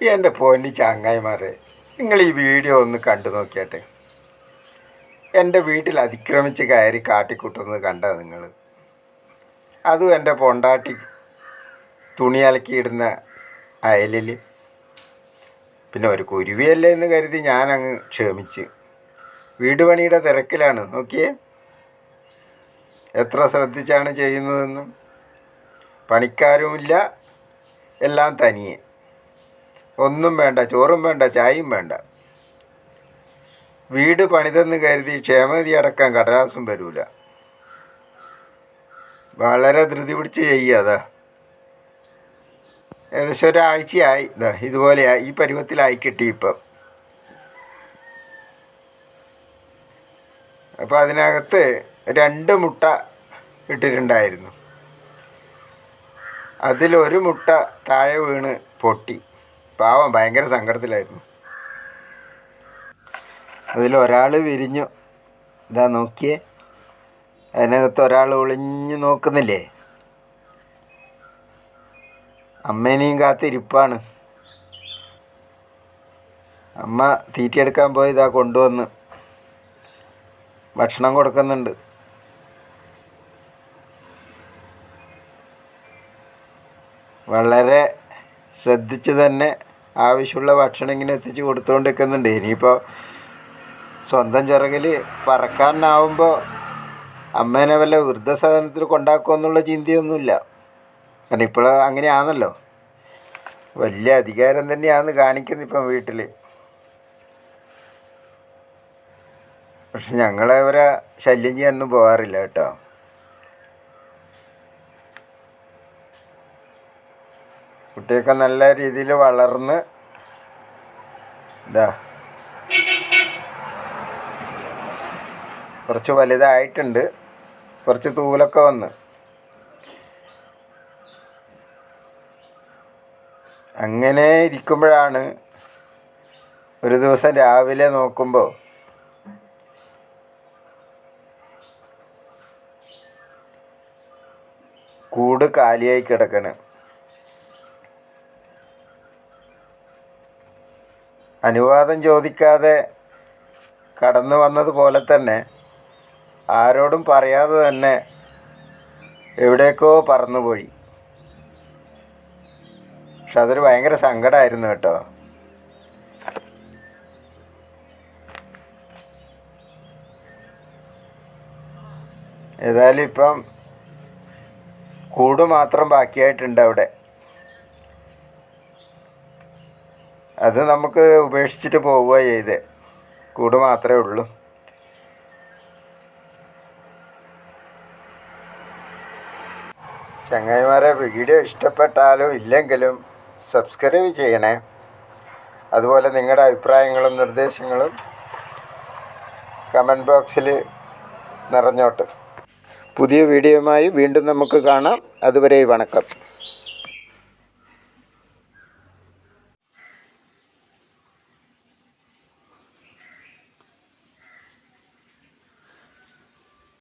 എന്റെ പോയിന്റ് ചങ്ങായിമാരെ നിങ്ങൾ ഈ വീഡിയോ ഒന്ന് കണ്ടു നോക്കിയാട്ടെ. എന്റെ വീട്ടിൽ അതിക്രമിച്ച് കയറി കാട്ടിക്കൂട്ടുന്നത് കണ്ട നിങ്ങൾ. അതും എന്റെ പൊണ്ടാട്ടി തുണി അലക്കിയിടുന്ന അയലിൽ പിന്നെ ഒരു കുരുവിയല്ലേ എന്ന് കരുതി ഞാൻ അങ്ങ് ക്ഷമിച്ച്. വീട് പണിയുടെ തിരക്കിലാണ് നോക്കിയേ. എത്ര ശ്രദ്ധിച്ചാണ് ചെയ്യുന്നതെന്നും. പണിക്കാരുമില്ല എല്ലാം തനിയെ. ഒന്നും വേണ്ട ചോറും വേണ്ട ചായയും വേണ്ട. വീട് പണിതെന്ന് കരുതി ക്ഷേമതി അടക്കാൻ കടലാസും വരൂല. വളരെ ധൃതി പിടിച്ച് ചെയ്യുക അതാ. ഏകദേശം ഒരാഴ്ചയായി. ഇതാ ഇതുപോലെ ഈ പരുവത്തിലായി കിട്ടി ഇപ്പം. അപ്പോൾ അതിനകത്ത് രണ്ട് മുട്ട ഇട്ടിട്ടുണ്ടായിരുന്നു. അതിലൊരു മുട്ട താഴെ വീണ് പൊട്ടി. പാവം ഭയങ്കര സങ്കടത്തിലായിരുന്നു. അതിലൊരാൾ വിരിഞ്ഞു. ഇതാ നോക്കിയേ. അതിനകത്ത് ഒരാൾ ഒളിഞ്ഞു നോക്കുന്നില്ലേ? അമ്മേനെയും കാത്തിരിപ്പാണ് അമ്മ തീറ്റയെടുക്കാൻ പോയി ഇതാ കൊണ്ടുവന്ന്. ഭക്ഷണം കൊടുക്കുന്നുണ്ട്. വളരെ ശ്രദ്ധിച്ച് തന്നെ ആവശ്യമുള്ള ഭക്ഷണം ഇങ്ങനെ എത്തിച്ച് കൊടുത്തുകൊണ്ടിരിക്കുന്നുണ്ട്. ഇനിയിപ്പോൾ സ്വന്തം ചിറകിൽ പറക്കാനാവുമ്പോൾ അമ്മേനെ വല്ല വൃദ്ധസദനത്തിൽ കൊണ്ടാക്കുമെന്നുള്ള ചിന്തയൊന്നുമില്ല. കാരണം ഇപ്പോൾ അങ്ങനെയാണല്ലോ. വലിയ അധികാരം തന്നെയാണ് കാണിക്കുന്നത് ഇപ്പം വീട്ടിൽ. പക്ഷെ ഞങ്ങളെ ഇവരെ ശല്യം ചെയ്യാനൊന്നും പോകാറില്ല കേട്ടോ. കുട്ടിയൊക്കെ നല്ല രീതിയിൽ വളർന്ന് ഇതാ. കുറച്ച് വലുതായിട്ടുണ്ട്. കുറച്ച് തൂലൊക്കെ വന്ന്. അങ്ങനെ ഇരിക്കുമ്പോഴാണ് ഒരു ദിവസം രാവിലെ നോക്കുമ്പോൾ കൂട് കാലിയായി കിടക്കണ്. അനുവാദം ചോദിക്കാതെ കടന്നു വന്നതുപോലെ തന്നെ ആരോടും പറയാതെ തന്നെ എവിടേക്കോ പറന്നുപോയി. പക്ഷെ അതൊരു ഭയങ്കര സങ്കടമായിരുന്നു കേട്ടോ. ഏതായാലും ഇപ്പം കൂട് മാത്രം ബാക്കിയായിട്ടുണ്ട് അവിടെ. അത് നമുക്ക് ഉപേക്ഷിച്ചിട്ട് പോവുക ചെയ്ത്. കൂട് മാത്രമേ ഉള്ളൂ. ചങ്ങായിമാരെ വീഡിയോ ഇഷ്ടപ്പെട്ടാലും ഇല്ലെങ്കിലും സബ്സ്ക്രൈബ് ചെയ്യണേ. അതുപോലെ നിങ്ങളുടെ അഭിപ്രായങ്ങളും നിർദ്ദേശങ്ങളും കമന്റ് ബോക്സിൽ നിറഞ്ഞോട്ട്. പുതിയ വീഡിയോയുമായി വീണ്ടും നമുക്ക് കാണാം. അതുവരെ വണക്കം.